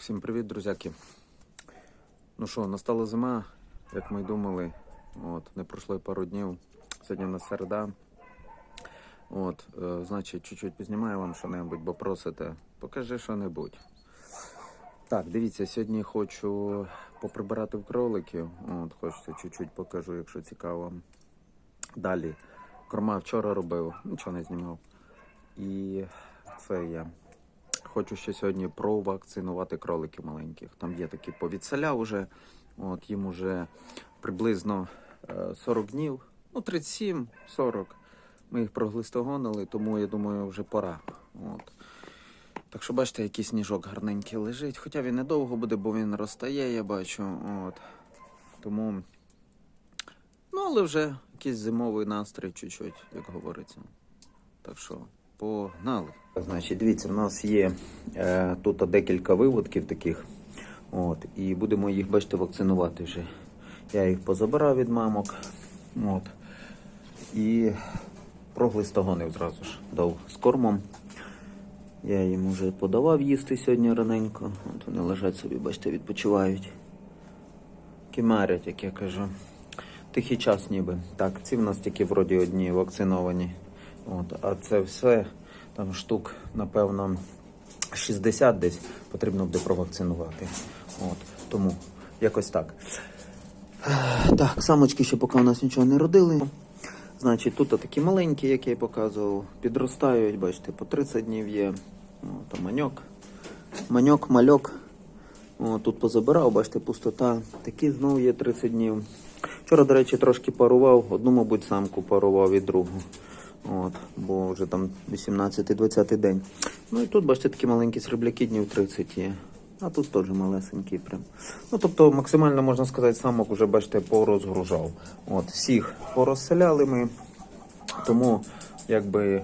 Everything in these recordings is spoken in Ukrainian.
всім привіт, друзяки. Ну що, настала зима, як ми й думали. От, не пройшло пару днів. Сьогодні у нас середа. От, е, значить, чуть-чуть познімаю вам що-небудь, бо просите. Покажи що-небудь. Так, дивіться, сьогодні хочу поприбирати в кроликів. От, хочете чуть-чуть покажу, якщо цікаво. Далі. Корма вчора робив, нічого не знімав. І це я. Хочу ще сьогодні провакцинувати кроликів маленьких. Там є такі повідселя вже. От їм уже приблизно е, 40 днів, ну 37-40. Ми їх проглистогонили, тому я думаю, вже пора. От. Так що бачите, який сніжок гарненький лежить. Хоча він недовго буде, бо він розтає, я бачу. От. Тому. Ну, але вже якийсь зимовий настрій, чуть-чуть, як говориться. Так що, погнали. Значить, дивіться, в нас є е, тут декілька виводків таких. От, і будемо їх, бачите, вакцинувати вже. Я їх позабирав від мамок. От. І проглистогонив зразу ж дав з кормом. Я їм вже подавав їсти сьогодні раненько. От вони лежать собі, бачите, відпочивають. Кимарять, як я кажу. Тихий час ніби. Так, ці в нас тільки вроді одні вакциновані. От, а це все, там штук, напевно, 60 десь потрібно буде провакцинувати. От, тому якось так. Так, самочки ще поки у нас нічого не родили. Значить, тут такі маленькі, як я й показував, підростають, бачите, по 30 днів є. О, маньок. Маньок, мальок. О, тут позабирав, бачите, пустота. Такі знову є 30 днів. Вчора, до речі, трошки парував, одну, мабуть, самку парував і другу. От, бо вже там 18-20 день. Ну і тут, бачите, такі маленькі срібляки днів 30 є. А тут теж малесенький прям. Ну, тобто, максимально можна сказати, самок вже, бачите, порозгружав. От, всіх порозселяли ми. Тому, якби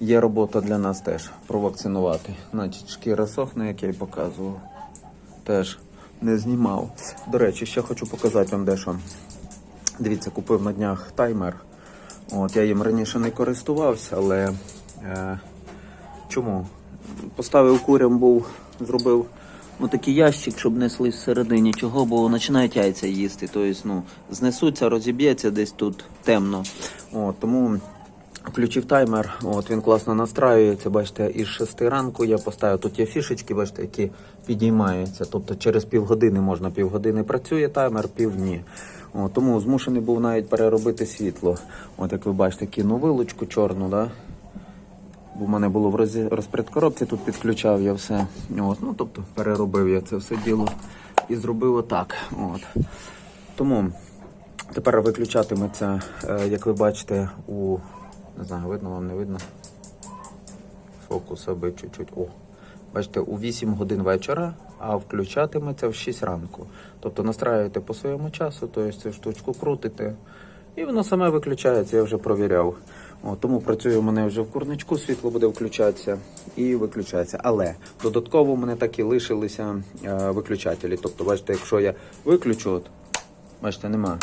є робота для нас теж провакцинувати. Значить, шкіра сохне, як я й показував. Теж не знімав. До речі, ще хочу показати вам дещо. Дивіться, купив на днях таймер. От, я їм раніше не користувався, але е, чому? Поставив курям, був, зробив ну, такий ящик, щоб несли всередині чого, бо починають яйця їсти. Тобто, ну, знесуться, розіб'ється десь тут темно. От, тому включив таймер, от, він класно настраюється. Бачите, із 6 ранку я поставив. Тут є фішечки, бачите, які підіймаються. Тобто через півгодини можна півгодини працює таймер, півдні. О, тому змушений був навіть переробити світло. От як ви бачите, кину вилучку чорну, да? бо в мене було в розі- розпредкоробці, тут підключав я все. От, ну, тобто переробив я це все діло і зробив отак. От. Тому тепер виключатиметься, е, як ви бачите, у не знаю, видно вам не видно. Фокус аби чуть-чуть. Бачите, у 8 годин вечора, а включатиметься в 6 ранку. Тобто настраюєте по своєму часу, тобто цю штучку крутите, і воно саме виключається, я вже провіряв. О, тому працює у мене вже в курничку, світло буде включатися і виключається. Але додатково у мене так і лишилися е, виключателі. Тобто, бачите, якщо я виключу, от, бачите, нема.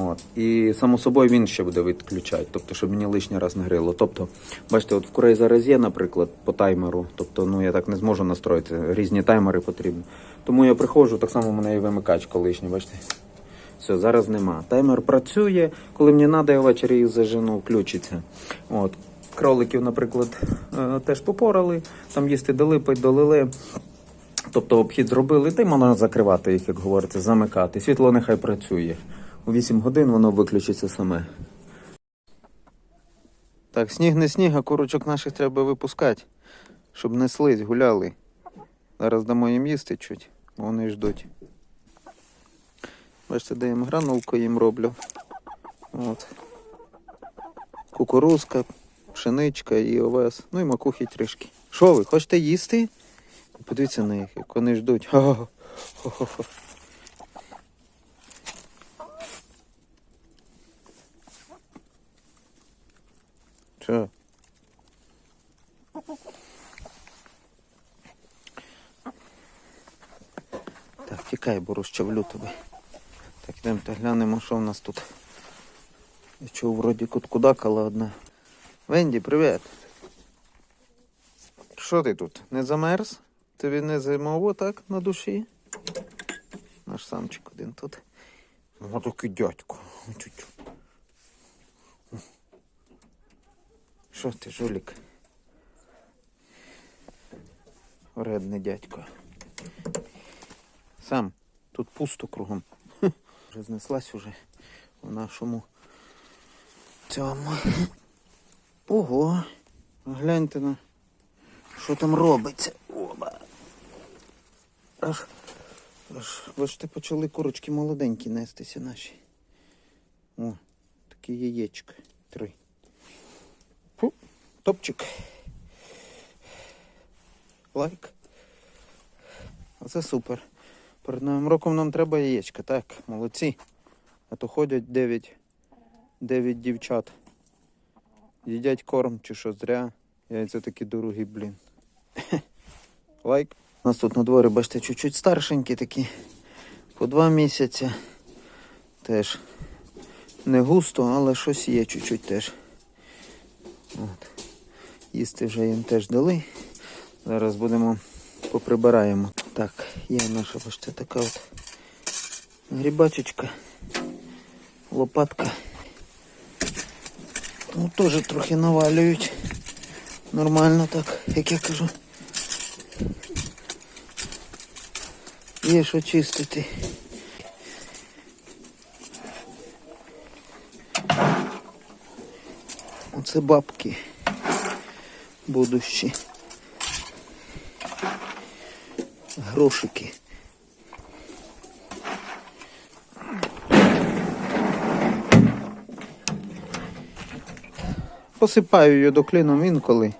От. І само собою він ще буде відключати, тобто, щоб мені лишній раз не грило. Тобто, бачите, от в курей зараз є, наприклад, по таймеру. Тобто, ну я так не зможу настроїти. Різні таймери потрібні. Тому я приходжу, так само в мене і вимикач колишній, бачите. Все, зараз нема. Таймер працює, коли мені треба, я ввечері їх зажену, включиться. От. Кроликів, наприклад, е, теж попорали, там їсти дали, пить долили. Тобто обхід зробили, та й можна закривати їх, як говориться, замикати. Світло нехай працює. У 8 годин воно виключиться саме. Так, сніг не сніг, а курочок наших треба випускати, щоб неслись, гуляли. Зараз дамо їм їсти чуть, вони ждуть. Бачите, де їм гранулку їм роблю. От. Кукурузка, пшеничка і овес. Ну і макухи трішки. Що ви, хочете їсти? Подивіться на їх, як вони ждуть. Хо-хо-хо. Що? Так, тікай, бо розчавлю тебе. Так, йдемо та глянемо, що в нас тут. Я чув, вроді кут кудакала одна. Венді, привіт. Що ти тут? Не замерз? Тобі не зимово так на душі? Наш самчик один тут. О, такий дядько. Що ти, жулік? Вредний дядько. Сам, тут пусто кругом. Вже знеслась уже в нашому цьому. Ого. Гляньте на що там робиться. Оба. Аж, аж, бачите, почали курочки молоденькі нестися наші. О, такі яєчка. Три. Топчик. Лайк. Оце супер. Перед новим роком нам треба яєчка, так, молодці. А то ходять 9, 9 дівчат. Їдять корм чи що зря. Яйця такі дорогі, блін. Лайк. У нас тут на дворі, бачите, чуть-чуть старшенькі такі. По два місяці. Теж не густо, але щось є чуть-чуть теж. От. Їсти вже їм теж дали. Зараз будемо поприбираємо. Так, є наша бачите, така от грібачечка, лопатка. Ну, теж трохи навалюють. Нормально так, як я кажу. Є що чистити. Оце бабки будущі. Грошики. Посипаю її докліном інколи.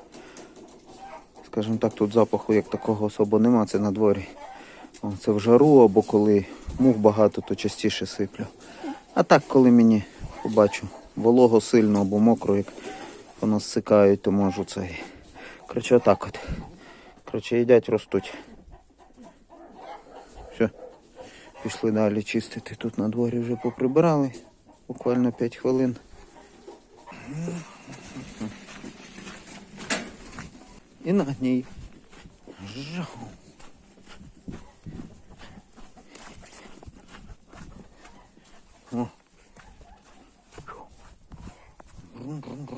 Скажімо так, тут запаху як такого особо нема, це на дворі. Це в жару або коли мух багато, то частіше сиплю. А так, коли мені побачу волого сильно або мокро, як воно зсикають, то можу це. і- Коротше, отак от. Коротше, їдять, ростуть. Все. Пішли далі чистити. Тут на дворі вже поприбирали. Буквально 5 хвилин. І на гній. Жаху. О. Брум,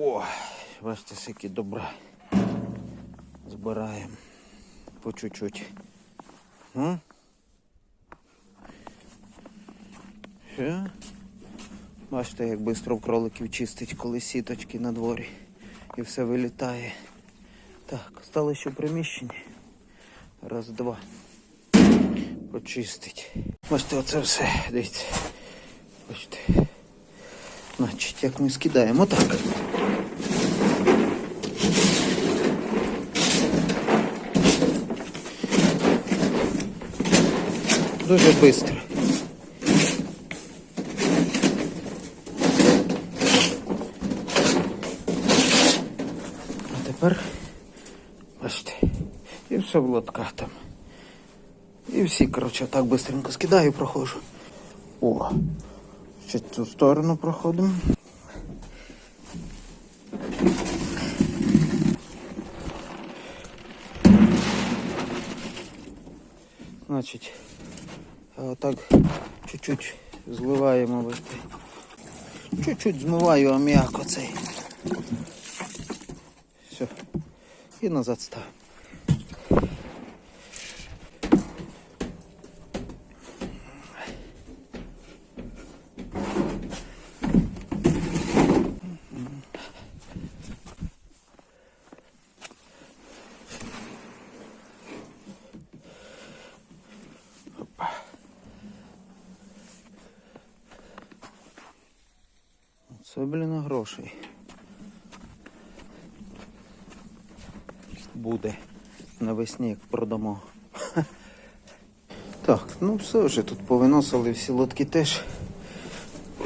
О, бачите, скільки добра. Збираємо по чуть-чуть. Бачите, як швидко в кроликів чистить, коли сіточки на дворі і все вилітає. Так, стало ще в приміщенні. Раз, два. Почистить. Бачите, оце все. Дивіться. Бачите. Значить, як ми скидаємо так. Дуже швидко. А тепер, бачите, і все в лотках там. І всі, коротше, так быстренько скидаю, проходжу. О, ще цю сторону проходимо. Значить, а отак чуть-чуть зливаємо. Чуть-чуть змиваю аміак оцей. Все. І назад ставимо. Блін, грошей. Буде навесні, як продамо. Так, ну все вже тут повиносили всі лотки теж.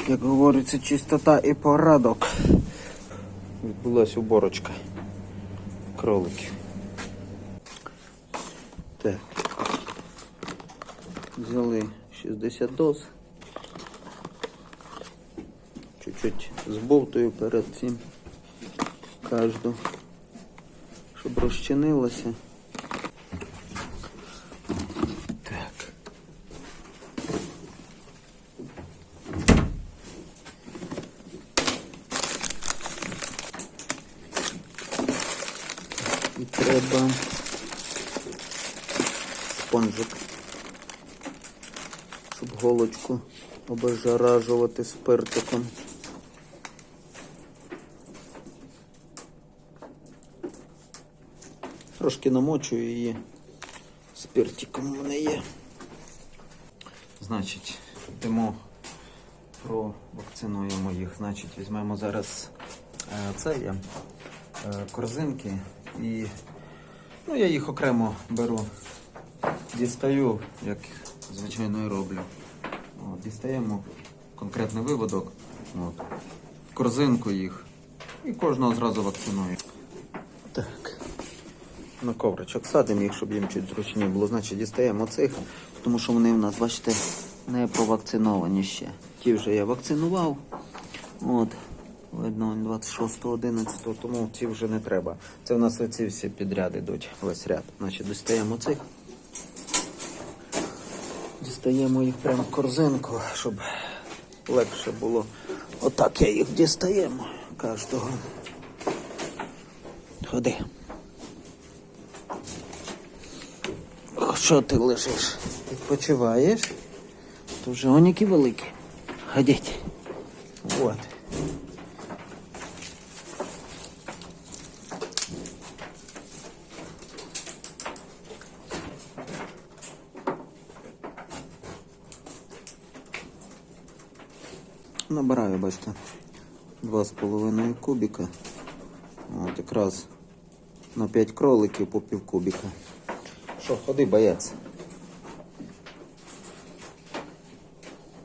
Як говориться, чистота і порадок. Відбулась уборочка кроликів. Так. Взяли 60 доз. Чуть-чуть збовтую перед цим. кожну, щоб розчинилося. Так. І треба спонжик, щоб голочку обезжаражувати спиртиком. Трошки намочую її спиртиком у мене є. Значить, йдемо провакцинуємо їх. Значить, візьмемо зараз е, це є, е, корзинки і ну, я їх окремо беру, дістаю, як звичайно і роблю. От, дістаємо конкретний виводок, от, в корзинку їх і кожного зразу вакциную. На ковричок садимо їх, щоб їм чуть зручніше було. Значить, дістаємо цих, тому що вони в нас, бачите, не провакциновані ще. Ті вже я вакцинував. От. Видно, 26-11, тому ці вже не треба. Це в нас оці всі підряди йдуть, весь ряд. Значить, дістаємо цих. Дістаємо їх прямо в корзинку, щоб легше було. Отак я їх дістаємо кожного. Ходи. Що ти лежиш? Відпочиваєш? То вже он які великі. Ходіть. Вот. Набираю, бачите, два з половиною кубіка. От якраз на 5 кроликів по пів кубіка. Що, ходи, боєць.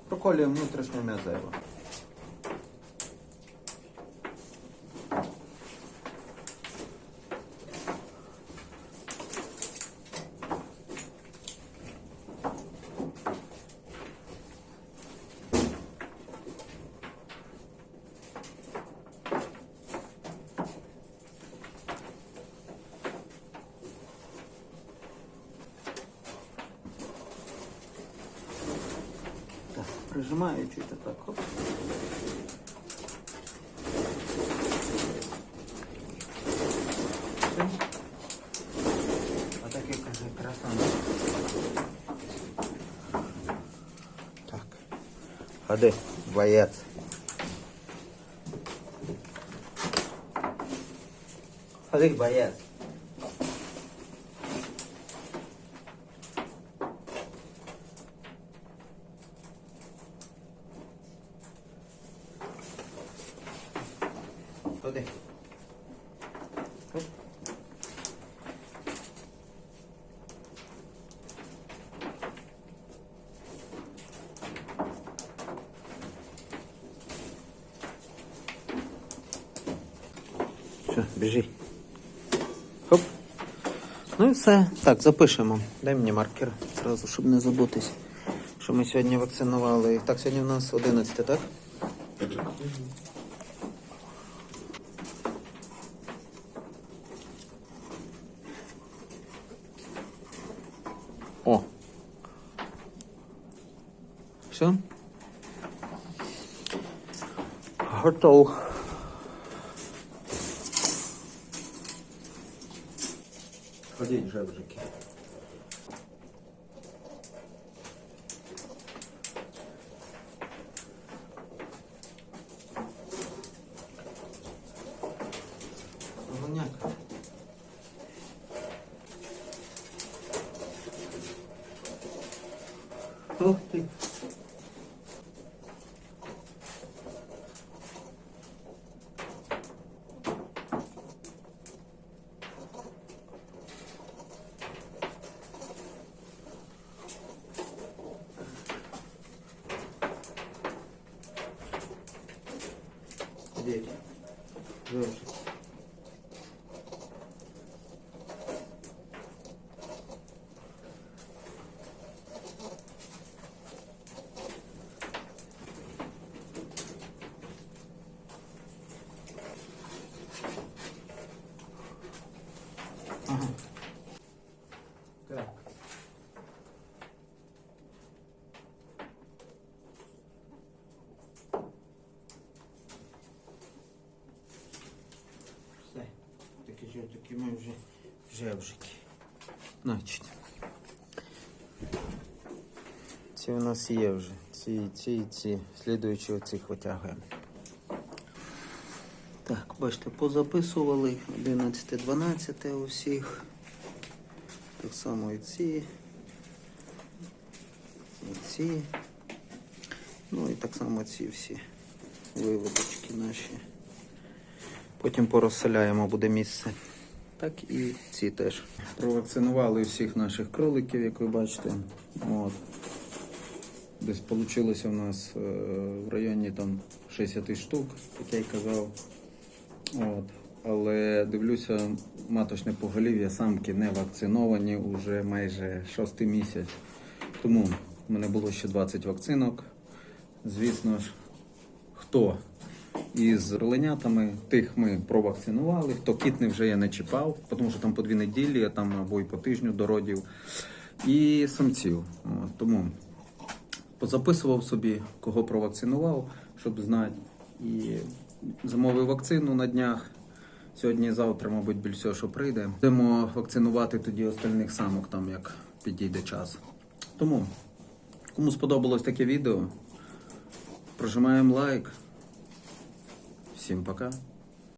Проколюємо внутрішнє м'язево. Так, прижимаю чуть так. Хоп. Все. А таке каже краса. Так. Ходи, боєць. Ходи, боєць. Ходи. Все, біжи. Хоп. Ну і все. Так, запишемо. Дай мені маркер зразу, щоб не забутись, що ми сьогодні вакцинували. Так, сьогодні у нас 11, так? Все. Готов. 这一点。嗯 ми вже жевжики. Значить. Ці у нас є вже. Ці, ці, ці. Слідуючі оцих витягуємо. Так, бачите, позаписували 11-12 у всіх. Так само і ці. І ці. Ну і так само ці всі виводочки наші. Потім порозселяємо, буде місце. Так і ці теж. Провакцинували всіх наших кроликів, як ви бачите. От. Десь вийшло у нас е, в районі там 60 штук, як я й казав. От. Але дивлюся, маточне поголів'я самки не вакциновані уже майже шостий місяць. Тому в мене було ще 20 вакцинок. Звісно ж, хто із роленятами, тих ми провакцинували, хто кітний вже я не чіпав, тому що там по дві неділі, а там або й по тижню до родів. І самців. От. Тому позаписував собі, кого провакцинував, щоб знати. І замовив вакцину на днях. Сьогодні і завтра, мабуть, більш всього, що прийде. Будемо вакцинувати тоді остальних самок, там як підійде час. Тому, кому сподобалось таке відео, прожимаємо лайк. Всім пока.